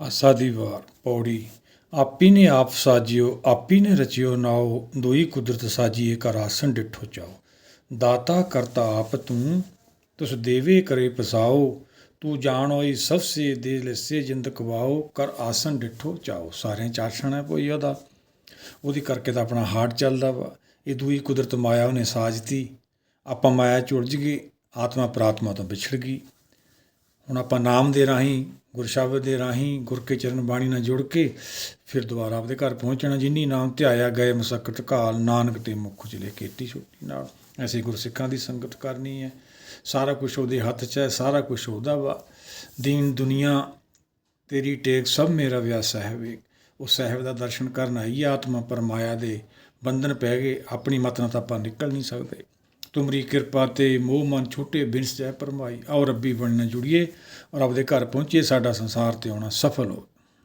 ਆਸਾ ਦੀ ਵਾਰ, ਪੌੜੀ। ਆਪੀ ਨੇ ਆਪ ਸਾਜਿਓ, ਆਪੀ ਨੇ ਰਚਿਓ ਨਾਓ ਦੋਈ ਕੁਦਰਤ ਸਾਜੀਏ ਕਰ ਆਸਣ ਡਿਠੋ ਚਾਓ ਦਾਤਾ ਕਰਤਾ ਆਪ ਤੂੰ, ਤੁਸ ਦੇਵੇ ਕਰੇ ਪਸਾਓ ਤੂੰ ਜਾਣ ਹੋਈ ਸਭ ਸੇ ਦੇ ਲਿਸੇ ਜਿੰਦ ਕਵਾਓ ਕਰ ਆਸਣ ਡਿਠੋ ਚਾਓ ਸਾਰਿਆਂ ਚ ਆਸਣ ਹੈ ਕੋਈ ਉਹਦਾ। ਉਹਦੀ ਕਰਕੇ ਤਾਂ ਆਪਣਾ ਹਾਰਟ ਚੱਲਦਾ ਵਾ। ਇਹ ਦੂਈ ਕੁਦਰਤ ਮਾਇਆ ਉਹਨੇ ਸਾਜਤੀ। ਆਪਾਂ ਮਾਇਆ ਚ ਉਲਝ ਗਏ, ਆਤਮਾ ਪ੍ਰਾਤਮਾ ਤੋਂ ਵਿਛੜ ਗਈ। ਹੁਣ ਆਪਾਂ ਨਾਮ ਦੇ ਰਾਹੀਂ ਗੁਰਸ਼ਬਦ ਦੇ ਰਾਹੀਂ ਗੁਰ ਕੇ ਚਰਨ ਬਾਣੀ ਨਾਲ ਜੁੜ ਕੇ ਫਿਰ ਦੁਬਾਰਾ ਆਪਦੇ ਘਰ ਪਹੁੰਚਣਾ, ਜਿਨੀ ਨਾਮ ਧਿਆਇਆ ਗਏ ਮਸਕਤ ਕਾਲ, ਨਾਨਕ ਤੇ ਮੁਖ ਚਲੇ ਕੀਤੀ ਛੋਟੀ ਨਾਲ। ਐਸੀ ਗੁਰਸਿੱਖਾਂ ਦੀ ਸੰਗਤ ਕਰਨੀ ਹੈ। ਸਾਰਾ ਕੁਝ ਉਹਦੇ ਹੱਥ 'ਚ ਹੈ, ਸਾਰਾ ਕੁਝ ਉਹਦਾ ਵਾ। ਦੀਨ ਦੁਨੀਆ ਤੇਰੀ ਟੇਕ, ਸਭ ਮੇਰਾ ਵਿਆਹ ਸਾਹਿਬ ਏ ਉਹ ਸਾਹਿਬ ਦਾ ਦਰਸ਼ਨ ਕਰਨ ਆਈ, ਆਤਮਾ ਪਰਮਾਇਆ ਦੇ ਬੰਧਨ ਪੈ ਗਏ। ਆਪਣੀ ਮਤ ਨਾਲ ਤਾਂ ਆਪਾਂ ਨਿਕਲ ਨਹੀਂ ਸਕਦੇ। ਤੁਮਰੀ ਕਿਰਪਾ ਤੇ ਮੋਹ ਮਨ ਛੋਟੇ ਬਿਨਸ ਜੈ ਪਰਮਾਈ ਆਓ ਰੱਬੀ ਬਣਨਾ ਜੁੜੀਏ ਔਰ ਆਪਦੇ ਘਰ ਪਹੁੰਚੀਏ, ਸਾਡਾ ਸੰਸਾਰ ਤੇ ਆਉਣਾ ਸਫਲ ਹੋ